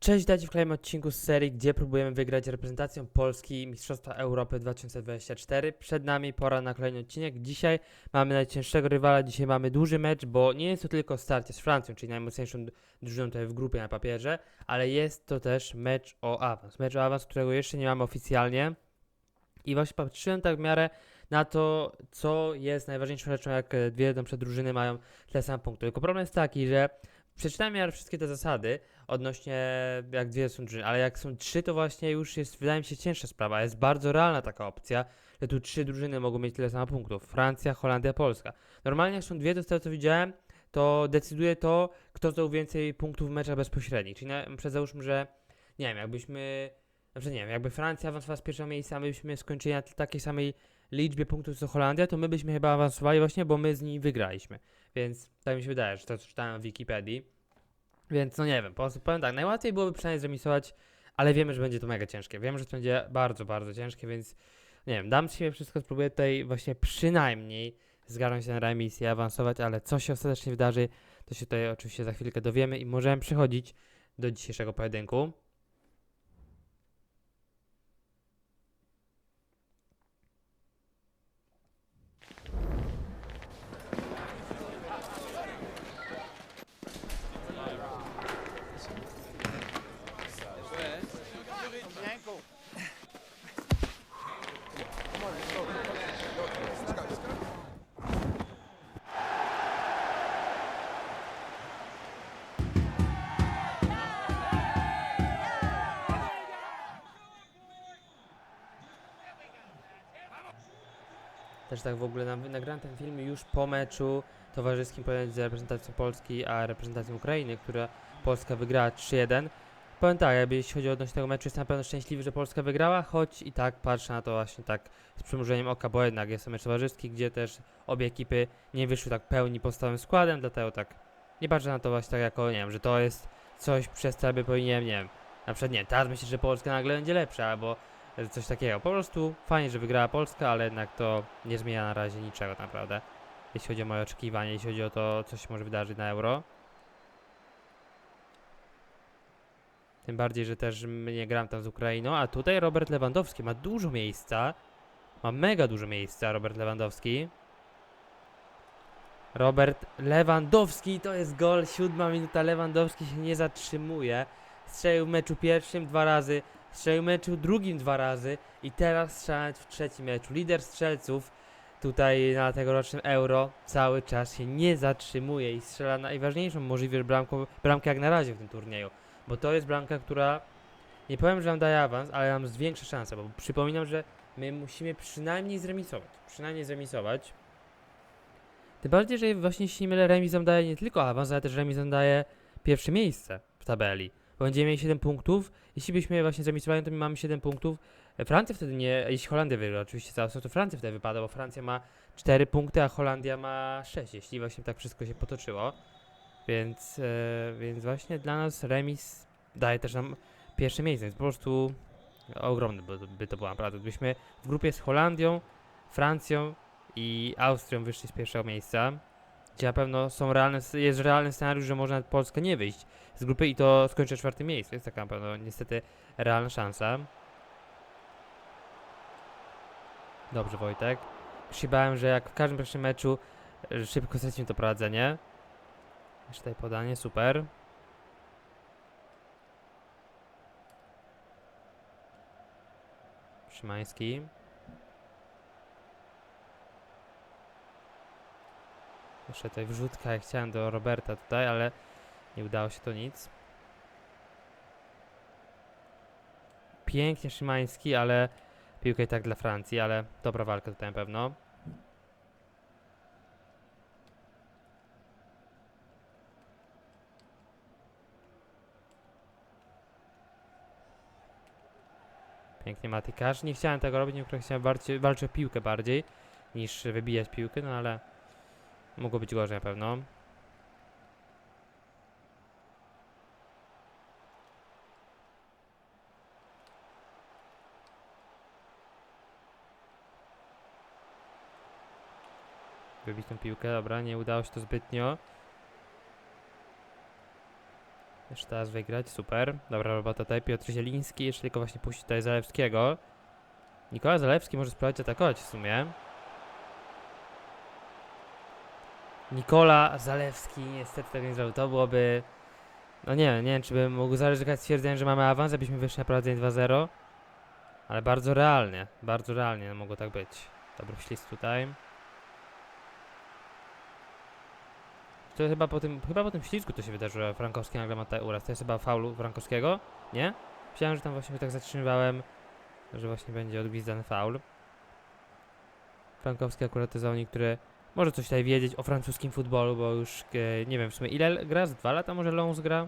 Cześć, witajcie w kolejnym odcinku z serii, gdzie próbujemy wygrać reprezentacją Polski Mistrzostwa Europy 2024. Przed nami pora na kolejny odcinek. Dzisiaj mamy najcięższego rywala, dzisiaj mamy duży mecz, bo nie jest to tylko starcie z Francją, czyli najmocniejszą drużyną tutaj w grupie na papierze, ale jest to też mecz o awans. Mecz o awans, którego jeszcze nie mamy oficjalnie. I właśnie patrzyłem tak w miarę na to, co jest najważniejszą rzeczą, jak dwie na przykład drużyny mają tyle samo punktów. Tylko problem jest taki, że przeczytałem miarę wszystkie te zasady, odnośnie jak dwie są drużyny, ale jak są trzy, to właśnie już jest, wydaje mi się, cięższa sprawa. Jest bardzo realna taka opcja, że tu trzy drużyny mogą mieć tyle samo punktów. Francja, Holandia, Polska. Normalnie jak są dwie, to z tego co widziałem, to decyduje to, kto zdobył więcej punktów w meczach bezpośrednich. Czyli na przykład załóżmy, że nie wiem, jakbyśmy, na przykład nie wiem, jakby Francja awansowała z pierwszego miejsca, my byśmy skończyli na takiej samej liczbie punktów co Holandia, to my byśmy chyba awansowali właśnie, bo my z nimi wygraliśmy. Więc tak mi się wydaje, że to co czytałem w Wikipedii. Więc no nie wiem, po prostu powiem tak, najłatwiej byłoby przynajmniej zremisować, ale wiemy, że będzie to mega ciężkie. Wiemy, że to będzie bardzo, bardzo ciężkie, więc nie wiem, dam siebie wszystko, spróbuję tutaj właśnie przynajmniej zgarnąć ten remis i awansować, ale co się ostatecznie wydarzy, to się tutaj oczywiście za chwilkę dowiemy i możemy przechodzić do dzisiejszego pojedynku. Tak w ogóle na- nagrałem ten film już po meczu towarzyskim pomiędzy reprezentacją Polski a reprezentacją Ukrainy, która Polska wygrała 3-1. Powiem tak, jeśli chodzi o odnośnie tego meczu, jestem na pewno szczęśliwy, że Polska wygrała, choć i tak patrzę na to właśnie tak z przymrużeniem oka, bo jednak jest to mecz towarzyski, gdzie też obie ekipy nie wyszły tak pełni podstawowym składem, dlatego tak nie patrzę na to właśnie tak jako, nie wiem, że to jest coś przez co by powinien, nie wiem, na przykład nie, teraz myślę, że Polska nagle będzie lepsza, albo coś takiego. Po prostu fajnie, że wygrała Polska, ale jednak to nie zmienia na razie niczego naprawdę. Jeśli chodzi o moje oczekiwania, jeśli chodzi o to, co się może wydarzyć na Euro. Tym bardziej, że też nie gram tam z Ukrainą, a tutaj Robert Lewandowski ma dużo miejsca. Ma mega dużo miejsca Robert Lewandowski. Robert Lewandowski to jest gol, siódma minuta, Lewandowski się nie zatrzymuje. Strzelił w meczu pierwszym dwa razy, strzelił w meczu drugim dwa razy i teraz strzela w trzecim meczu. Lider strzelców tutaj na tegorocznym Euro cały czas się nie zatrzymuje i strzela najważniejszą możliwie bramką, bramkę jak na razie w tym turnieju. Bo to jest bramka, która nie powiem, że nam daje awans, ale nam zwiększa szanse, bo przypominam, że my musimy przynajmniej zremisować. Przynajmniej zremisować. Tym bardziej, że właśnie jeśli nie mylę, remis nam daje nie tylko awans, ale też remis nam daje pierwsze miejsce w tabeli. Bo będziemy mieli 7 punktów. Jeśli byśmy właśnie zremisowali, to my mamy 7 punktów. E, Francja wtedy nie, jeśli Holandia wygra oczywiście całe, to Francja wtedy wypada, bo Francja ma 4 punkty, a Holandia ma 6, jeśli właśnie tak wszystko się potoczyło. Więc, e, więc właśnie dla nas remis daje też nam pierwsze miejsce, więc po prostu ogromne by, by to było naprawdę. Gdybyśmy w grupie z Holandią, Francją i Austrią wyszli z pierwszego miejsca, gdzie na pewno są realne, jest realny scenariusz, że może nawet Polska nie wyjść z grupy i to skończy czwartym miejscu. Jest taka na pewno niestety realna szansa. Dobrze Wojtek. Już że jak w każdym pierwszym meczu e, szybko stracimy to prowadzenie. Jeszcze tutaj podanie, super. Szymański. Jeszcze tutaj wrzutka, jak chciałem do Roberta tutaj, ale nie udało się to nic. Pięknie Szymański, ale piłka i tak dla Francji, ale dobra walka tutaj na pewno. Pięknie Matykarz. Nie chciałem tego robić, nie chciałem walczyć o piłkę bardziej niż wybijać piłkę, no ale mogło być gorzej na pewno. Wybić tą piłkę, dobra, nie udało się to zbytnio. Jeszcze teraz wygrać, super. Dobra robota tutaj, Piotr Zieliński, jeszcze tylko właśnie puścić tutaj Zalewskiego. Nikola Zalewski może spróbować atakować w sumie. Nikola Zalewski niestety tego nie zrobił. To byłoby... No nie nie wiem czy bym mógł zaryzykować stwierdzenie, że mamy awans, abyśmy wyszli na prowadzenie 2-0. Ale bardzo realnie, bardzo realnie mogło tak być. Dobry ślizg tutaj. To chyba po tym, chyba po tym ślizgu to się wydarzyło, że Frankowski nagle ma tutaj uraz. To jest chyba faulu Frankowskiego? Nie? Myślałem, że tam właśnie tak zatrzymywałem, że właśnie będzie odgwizdany faul. Frankowski akurat to zawodnik, który może coś tutaj wiedzieć o francuskim futbolu, bo już e, nie wiem w sumie ile gra, z dwa lata może Lons gra?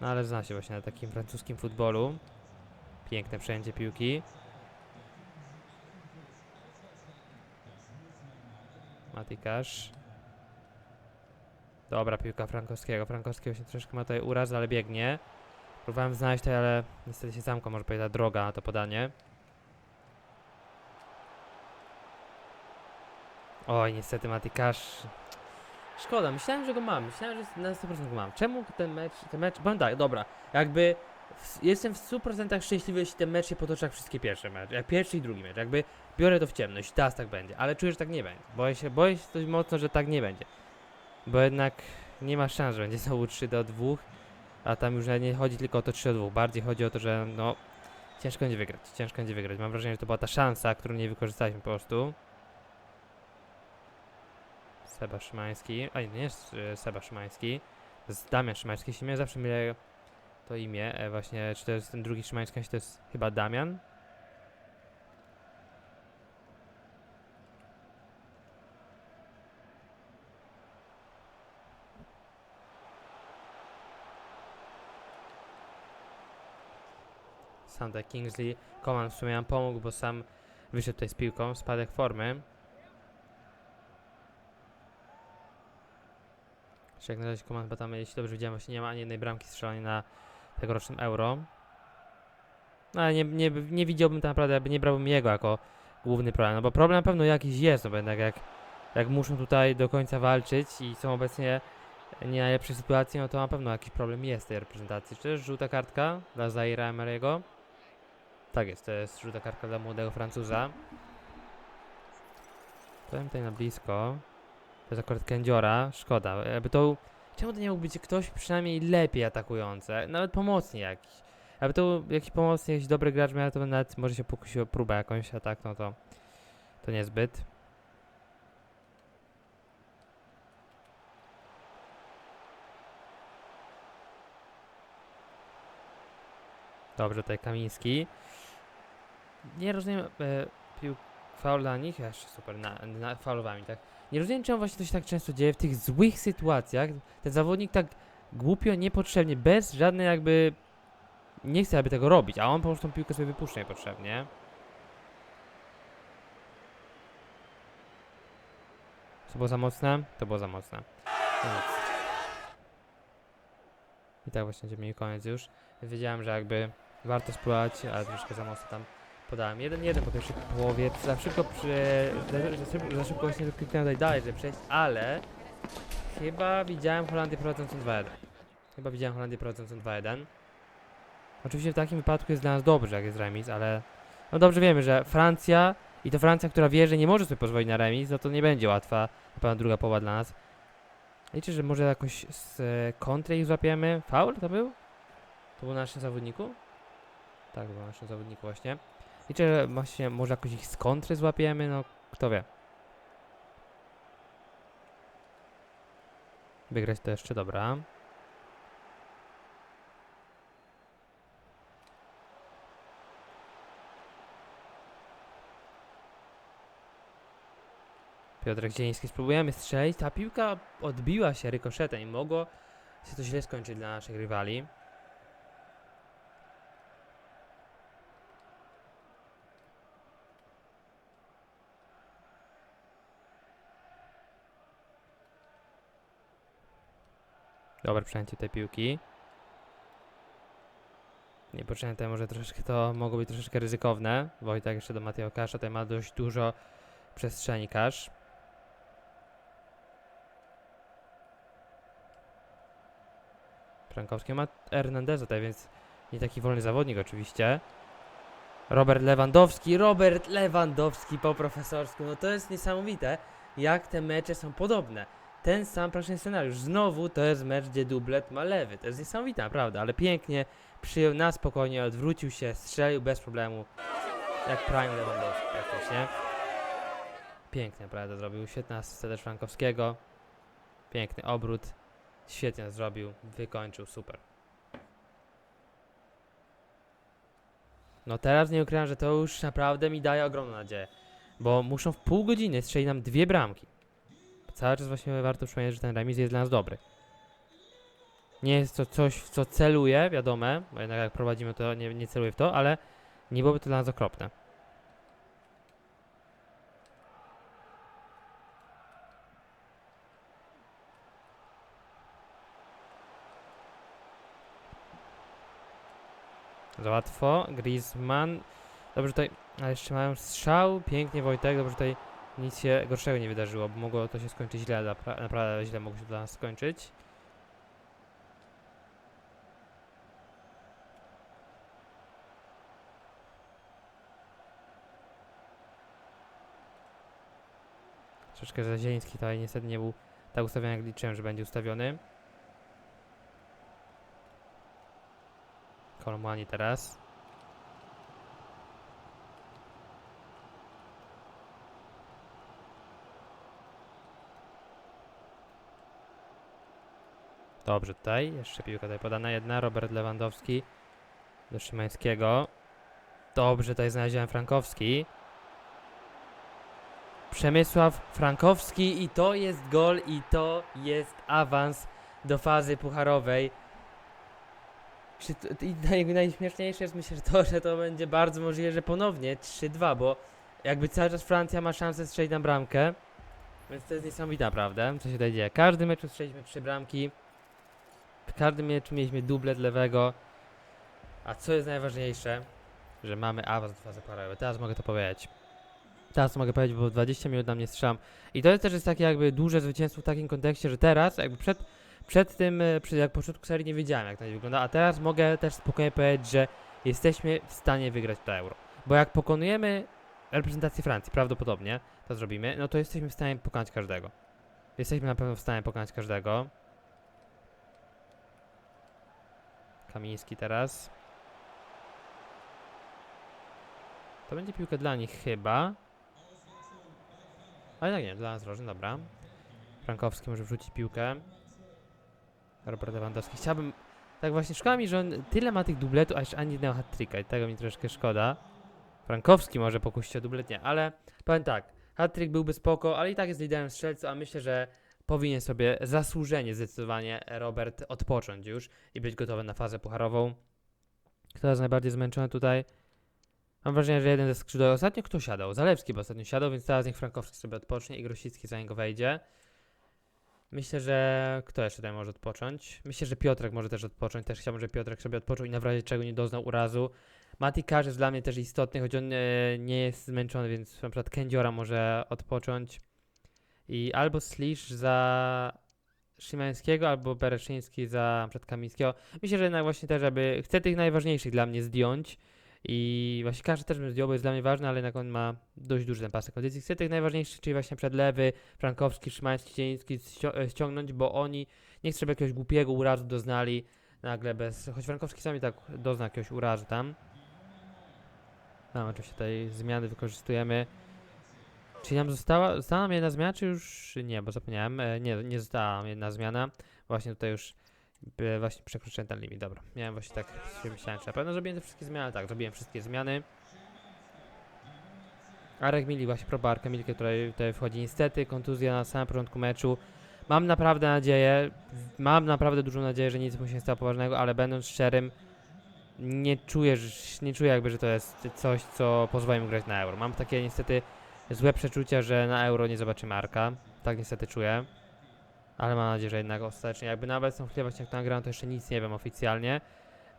No ale zna się właśnie na takim francuskim futbolu. Piękne przejęcie piłki. Matikasz. Dobra, piłka Frankowskiego. Frankowski właśnie troszkę ma tutaj uraz, ale biegnie. Próbowałem znaleźć tutaj, ale niestety się zamknął, może powiedzieć, droga na to podanie. Oj, niestety Matikasz. Szkoda, myślałem, że go mam. Myślałem, że na 100% go mam. Czemu ten mecz, ten mecz, powiem tak, dobra, jakby w, jestem w 100% szczęśliwy, jeśli ten mecz się potoczy jak wszystkie pierwsze mecze, jak pierwszy i drugi mecz, jakby biorę to w ciemność, teraz tak będzie, ale czuję, że tak nie będzie. Boję się, boję się dość mocno, że tak nie będzie. Bo jednak nie ma szans, że będzie znowu 3 do 2, a tam już nie chodzi tylko o to 3 do 2, bardziej chodzi o to, że no ciężko będzie wygrać, ciężko będzie wygrać. Mam wrażenie, że to była ta szansa, którą nie wykorzystaliśmy po prostu. Seba Szymański, a nie, nie Seba Szymański, Damian Szymański, się mnie zawsze mylę to imię, e, właśnie, czy to jest ten drugi Szymański, czy to jest chyba Damian? Sam tak Kingsley, Koman w sumie nam pomógł, bo sam wyszedł tutaj z piłką, spadek formy. Jeszcze jak na razie komand, bo tam, jeśli dobrze widziałem, właśnie nie ma ani jednej bramki strzelonej na tegorocznym Euro. No ale nie, nie, nie widziałbym tak naprawdę, nie brałbym jego jako główny problem, no bo problem na pewno jakiś jest, no bo jednak jak, jak muszą tutaj do końca walczyć i są obecnie nie najlepszej sytuacji, no to na pewno jakiś problem jest w tej reprezentacji. Czy też żółta kartka dla Zaira Emery'ego? Tak jest, to jest żółta kartka dla młodego Francuza. Powiem tutaj na blisko. To jest akurat kędziora, szkoda. Jakby to. Czemu to nie mógł być ktoś przynajmniej lepiej atakujący? Nawet pomocnie jakiś. Jakby to jakiś pomocny, jakiś dobry gracz miał, to nawet może się pokusił o próbę jakąś, a tak, no to. To niezbyt. Dobrze, tutaj Kamiński. Nie rozumiem. E, pił faul dla nich? Jeszcze super, na, na faulowami, tak. Nie rozumiem, czemu właśnie to się tak często dzieje w tych złych sytuacjach. Ten zawodnik tak głupio, niepotrzebnie, bez żadnej jakby... Nie chce, aby tego robić, a on po prostu tą piłkę sobie wypuszcza niepotrzebnie. To było za mocne? To było za mocne. No nic. I tak właśnie będziemy mieli koniec już. Wiedziałem, że jakby warto spróbować, ale troszkę za mocno tam podałem. Jeden, jeden po pierwszej połowie. Za szybko, przy, za, szybko, za właśnie kliknąłem tutaj dalej, żeby przejść, ale chyba widziałem Holandię prowadzącą 2-1. Chyba widziałem Holandię prowadzącą 2-1. Oczywiście w takim wypadku jest dla nas dobrze, jak jest remis, ale no dobrze wiemy, że Francja i to Francja, która wie, że nie może sobie pozwolić na remis, no to nie będzie łatwa na pewno druga połowa dla nas. Liczę, że może jakoś z e, kontry ich złapiemy. Faul to był? To był na naszym zawodniku? Tak, był na naszym zawodniku właśnie. Liczę, że właśnie może jakoś ich z złapiemy, no kto wie. Wygrać to jeszcze, dobra. Piotrek Zieliński, spróbujemy strzelić. Ta piłka odbiła się rykoszetem i mogło się to źle skończyć dla naszych rywali. Dobre przejęcie tej piłki. Niepotrzebne może troszeczkę to mogło być troszeczkę ryzykowne. Wojtek jeszcze do Mateo Kasza, tutaj ma dość dużo przestrzeni Kasz. Frankowski ma Hernandeza tutaj, więc nie taki wolny zawodnik oczywiście. Robert Lewandowski, Robert Lewandowski po profesorsku, no to jest niesamowite, jak te mecze są podobne. Ten sam praktycznie scenariusz. Znowu to jest mecz, gdzie dublet ma lewy. To jest niesamowite, naprawdę, ale pięknie przyjął na spokojnie, odwrócił się, strzelił bez problemu. Jak Prime Lewandowski praktycznie. Pięknie, naprawdę zrobił. Świetna asysta też Frankowskiego. Piękny obrót. Świetnie zrobił, wykończył, super. No teraz nie ukrywam, że to już naprawdę mi daje ogromną nadzieję. Bo muszą w pół godziny strzelić nam dwie bramki. Cały czas właśnie warto przypomnieć, że ten remis jest dla nas dobry. Nie jest to coś, w co celuje, wiadomo, bo jednak jak prowadzimy to nie, nie celuje w to, ale nie byłoby to dla nas okropne. Za łatwo. Griezmann. Dobrze tutaj. Ale jeszcze mają strzał. Pięknie Wojtek. Dobrze tutaj nic się gorszego nie wydarzyło, bo mogło to się skończyć źle. napra- Naprawdę źle mogło się dla nas skończyć. Troszeczkę Zazieliński tutaj niestety nie był tak ustawiony jak liczyłem, że będzie ustawiony. Kolomani teraz. Dobrze tutaj, jeszcze piłka tutaj podana jedna, Robert Lewandowski do Szymańskiego. Dobrze, tutaj znalazłem Frankowski. Przemysław Frankowski i to jest gol i to jest awans do fazy pucharowej. I naj, najśmieszniejsze jest myślę, że to, że to będzie bardzo możliwe, że ponownie 3-2, bo jakby cały czas Francja ma szansę strzelić na bramkę. Więc to jest niesamowite naprawdę, co się tutaj dzieje. Każdy mecz strzeliśmy trzy bramki. W każdym meczu mieliśmy dublet lewego. A co jest najważniejsze, że mamy awans do fazy pucharowej. Teraz mogę to powiedzieć. Teraz mogę powiedzieć, bo 20 minut na mnie strzam. I to jest też jest takie jakby duże zwycięstwo w takim kontekście, że teraz jakby przed, przed tym, e, przed, jak początku serii nie wiedziałem jak to wygląda, a teraz mogę też spokojnie powiedzieć, że jesteśmy w stanie wygrać to euro. Bo jak pokonujemy reprezentację Francji, prawdopodobnie to zrobimy, no to jesteśmy w stanie pokonać każdego. Jesteśmy na pewno w stanie pokonać każdego. Kamiński teraz. To będzie piłka dla nich chyba. Ale tak nie, dla nas Rożyn, dobra. Frankowski może wrzucić piłkę. Robert Lewandowski. Chciałbym... Tak właśnie szkoda mi, że on tyle ma tych dubletów, a jeszcze ani jednego hat-tricka i tego mi troszkę szkoda. Frankowski może pokusić o dublet, nie, ale powiem tak. Hat-trick byłby spoko, ale i tak jest liderem strzelców, a myślę, że powinien sobie zasłużenie zdecydowanie Robert odpocząć już i być gotowy na fazę pucharową. Kto jest najbardziej zmęczony tutaj? Mam wrażenie, że jeden ze skrzydłowych. Ostatnio kto siadał? Zalewski, bo ostatnio siadał, więc teraz niech Frankowski sobie odpocznie i Grosicki za niego wejdzie. Myślę, że kto jeszcze tutaj może odpocząć? Myślę, że Piotrek może też odpocząć. Też chciałbym, żeby Piotrek sobie odpoczął i na razie czego nie doznał urazu. Mati Karz jest dla mnie też istotny, choć on e, nie jest zmęczony, więc na przykład Kędziora może odpocząć. I albo Slisz za Szymańskiego, albo Bereszyński za na przykład Kamińskiego. Myślę, że jednak właśnie też, aby chcę tych najważniejszych dla mnie zdjąć. I właśnie każdy też bym zdjął, bo jest dla mnie ważny, ale jednak on ma dość duży ten pasek kondycji. Chcę tych najważniejszych, czyli właśnie przed lewy, Frankowski, Szymański, Cieliński ścią- e, ściągnąć, bo oni nie chcę, żeby jakiegoś głupiego urazu doznali nagle bez... Choć Frankowski sami tak dozna jakiegoś urazu tam. No, oczywiście tutaj zmiany wykorzystujemy. Czy nam została, została nam jedna zmiana, czy już nie, bo zapomniałem. E, nie, nie została nam jedna zmiana. Właśnie tutaj już e, właśnie przekroczyłem ten limit, dobra. Miałem właśnie tak, sobie myślałem, czy na pewno zrobiłem te wszystkie zmiany, tak, zrobiłem wszystkie zmiany. Arek Mili właśnie probarkę, Milkę, która tutaj wchodzi niestety, kontuzja na samym początku meczu. Mam naprawdę nadzieję, mam naprawdę dużą nadzieję, że nic mu się nie stało poważnego, ale będąc szczerym, nie czuję, nie czuję jakby, że to jest coś, co pozwoli mu grać na euro. Mam takie niestety złe przeczucia, że na euro nie zobaczymy Arka. Tak niestety czuję. Ale mam nadzieję, że jednak ostatecznie, jakby na obecną chwilę właśnie jak to nagram, to jeszcze nic nie wiem oficjalnie.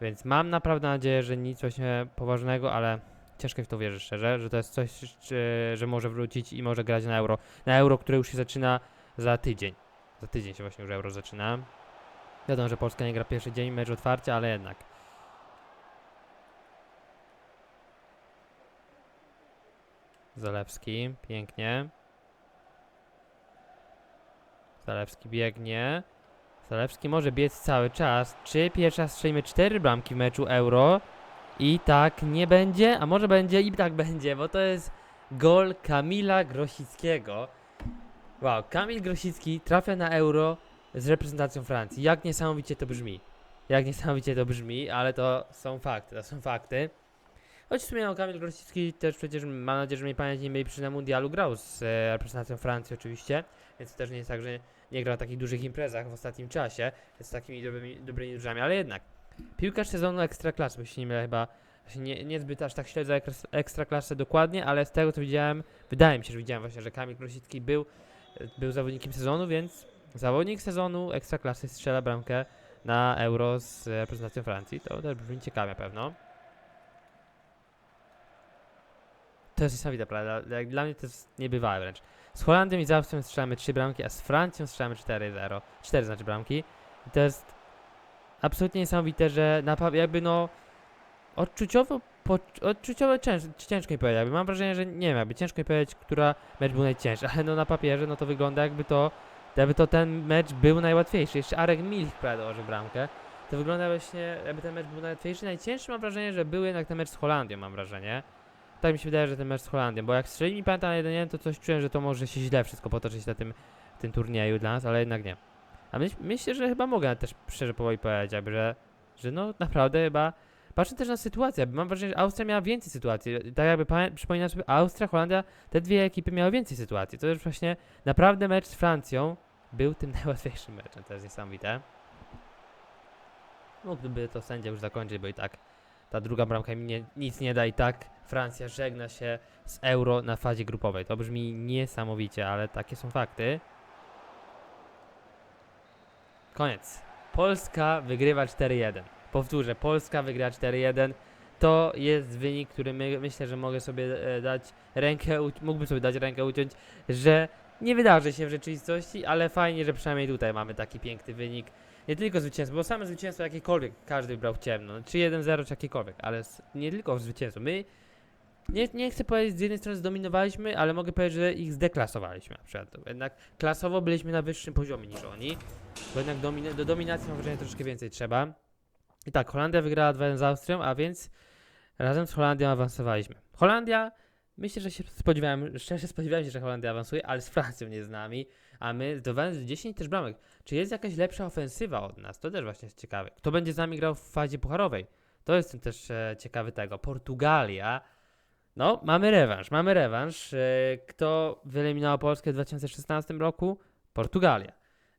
Więc mam naprawdę nadzieję, że nic właśnie poważnego, ale ciężko w to wierzyć szczerze, że to jest coś, czy, że może wrócić i może grać na euro. Na euro, które już się zaczyna za tydzień. Za tydzień się właśnie już euro zaczyna. Wiadomo, że Polska nie gra pierwszy dzień mecz otwarcia, ale jednak. Zalewski, pięknie. Zalewski biegnie. Zalewski może biec cały czas. Czy pierwszy raz strzelimy cztery bramki w meczu Euro? I tak nie będzie, a może będzie i tak będzie, bo to jest gol Kamila Grosickiego. Wow, Kamil Grosicki trafia na Euro z reprezentacją Francji. Jak niesamowicie to brzmi. Jak niesamowicie to brzmi, ale to są fakty, to są fakty. Choć w sumie no, Kamil Grosicki też przecież, mam nadzieję, że mnie pamięć nie mieli przy na mundialu grał z e, reprezentacją Francji oczywiście, więc to też nie jest tak, że nie gra na takich dużych imprezach w ostatnim czasie, z takimi dobrymi, dobrymi drużynami, ale jednak. Piłkarz sezonu Ekstraklasy, bo się nie mylę chyba, nie, niezbyt aż tak śledzę Ekstraklasę dokładnie, ale z tego co widziałem, wydaje mi się, że widziałem właśnie, że Kamil Grosicki był, był zawodnikiem sezonu, więc zawodnik sezonu Ekstraklasy strzela bramkę na Euro z reprezentacją Francji. To też brzmi ciekawie pewno. To jest niesamowite, prawda? Jak dla mnie to jest niebywałe wręcz. Z Holandią i z Austrią strzelamy 3 bramki, a z Francją strzelamy 4-0. 4 znaczy bramki. I to jest absolutnie niesamowite, że na, jakby no odczuciowo, po, odczuciowo cięż, ciężko mi powiedzieć. Jakby mam wrażenie, że nie wiem, jakby ciężko mi powiedzieć, która mecz był najcięższy, ale no na papierze no to wygląda jakby to, jakby to ten mecz był najłatwiejszy. Jeszcze Arek Milik prawie dołożył bramkę. To wygląda właśnie, jakby ten mecz był najłatwiejszy. Najcięższy mam wrażenie, że był jednak ten mecz z Holandią, mam wrażenie. Tak mi się wydaje, że ten mecz z Holandią, bo jak strzeli mi pamiętam na 1 to coś czułem, że to może się źle wszystko potoczyć na tym, tym turnieju dla nas, ale jednak nie. A myśl, myślę, że chyba mogę też szczerze powoli powiedzieć, że, że no naprawdę chyba, patrzę też na sytuację, mam wrażenie, że Austria miała więcej sytuacji, tak jakby przypominam sobie, Austria, Holandia, te dwie ekipy miały więcej sytuacji, to już właśnie naprawdę mecz z Francją był tym najłatwiejszym meczem, to jest niesamowite. Mógłby to sędzia już zakończyć, bo i tak ta druga bramka mi nie, nic nie da i tak Francja żegna się z Euro na fazie grupowej. To brzmi niesamowicie, ale takie są fakty. Koniec. Polska wygrywa 4-1. Powtórzę, Polska wygrywa 4-1. To jest wynik, który my, myślę, że mogę sobie e, dać rękę, mógłbym sobie dać rękę uciąć, że nie wydarzy się w rzeczywistości, ale fajnie, że przynajmniej tutaj mamy taki piękny wynik. Nie tylko zwycięstwo, bo same zwycięstwo jakiekolwiek każdy brał w ciemno, czy 1-0, czy jakiekolwiek, ale nie tylko zwycięstwo. My nie, nie chcę powiedzieć, z jednej strony zdominowaliśmy, ale mogę powiedzieć, że ich zdeklasowaliśmy na przykład. Jednak klasowo byliśmy na wyższym poziomie niż oni, bo jednak do dominacji mam wrażenie troszkę więcej trzeba. I tak, Holandia wygrała 2 z Austrią, a więc razem z Holandią awansowaliśmy. Holandia, myślę, że się spodziewałem, szczerze spodziewałem się, że Holandia awansuje, ale z Francją nie z nami, a my zdobywając 10 też bramek. Czy jest jakaś lepsza ofensywa od nas? To też właśnie jest ciekawe. Kto będzie z nami grał w fazie pucharowej? To jest też e, ciekawy tego. Portugalia. No, mamy rewanż, mamy rewanż. E, kto wyeliminował Polskę w 2016 roku? Portugalia.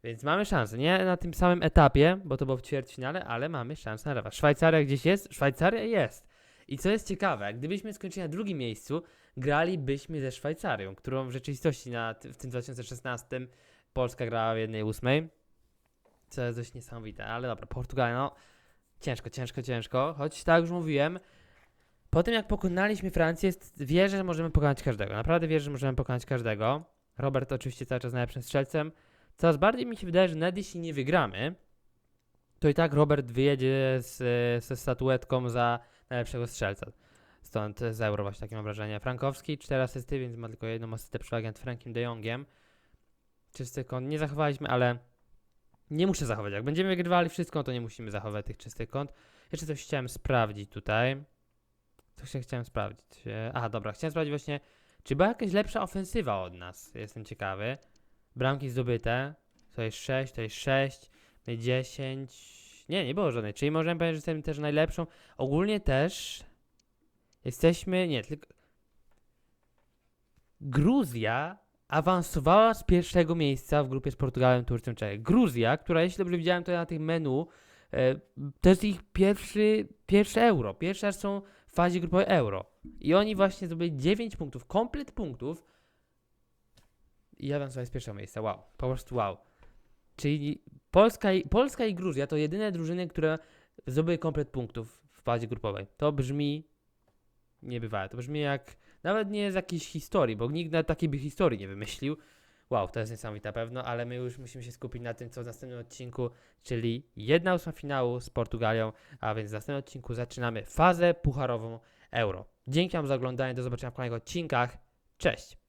Więc mamy szansę. Nie na tym samym etapie, bo to było w ćwierćfinale, ale mamy szansę na rewanż. Szwajcaria gdzieś jest? Szwajcaria jest. I co jest ciekawe, gdybyśmy skończyli na drugim miejscu, gralibyśmy ze Szwajcarią, którą w rzeczywistości na, w tym 2016 Polska grała w jednej ósmej. Co jest dość niesamowite, ale dobra, Portugalia, no ciężko, ciężko, ciężko. Choć tak już mówiłem, po tym jak pokonaliśmy Francję, wierzę, że możemy pokonać każdego. Naprawdę wierzę, że możemy pokonać każdego. Robert oczywiście cały czas najlepszym strzelcem. Coraz bardziej mi się wydaje, że nawet jeśli nie wygramy, to i tak Robert wyjedzie z, ze statuetką za najlepszego strzelca. Stąd z Euro właśnie takie mam wrażenie. Frankowski 4 asysty, więc ma tylko jedną asystę przewagi nad Frankiem de Jongiem. Czysty kąt nie zachowaliśmy, ale nie muszę zachować. Jak będziemy wygrywali wszystko, to nie musimy zachować tych czystych kąt. Jeszcze coś chciałem sprawdzić tutaj. Co się chciałem sprawdzić? E, Aha, dobra, chciałem sprawdzić właśnie, czy była jakaś lepsza ofensywa od nas. Jestem ciekawy. Bramki zdobyte. To jest 6, to jest 6, my 10. Nie, nie było żadnej. Czyli możemy powiedzieć, że jesteśmy też najlepszą. Ogólnie też jesteśmy, nie, tylko Gruzja awansowała z pierwszego miejsca w grupie z Portugalem, Turcją, Czech. Gruzja, która jeśli dobrze widziałem to na tych menu, e, to jest ich pierwszy, pierwsze euro. Pierwszy raz są w fazie grupowej euro. I oni właśnie zdobyli 9 punktów, komplet punktów i awansowali z pierwszego miejsca. Wow, po prostu wow. Czyli Polska i, Polska i Gruzja to jedyne drużyny, które zdobyły komplet punktów w fazie grupowej. To brzmi niebywałe. To brzmi jak nawet nie z jakiejś historii, bo nikt takiej by historii nie wymyślił. Wow, to jest niesamowite pewno, ale my już musimy się skupić na tym, co w następnym odcinku, czyli jedna ósma finału z Portugalią, a więc w następnym odcinku zaczynamy fazę pucharową Euro. Dzięki Wam za oglądanie, do zobaczenia w kolejnych odcinkach. Cześć!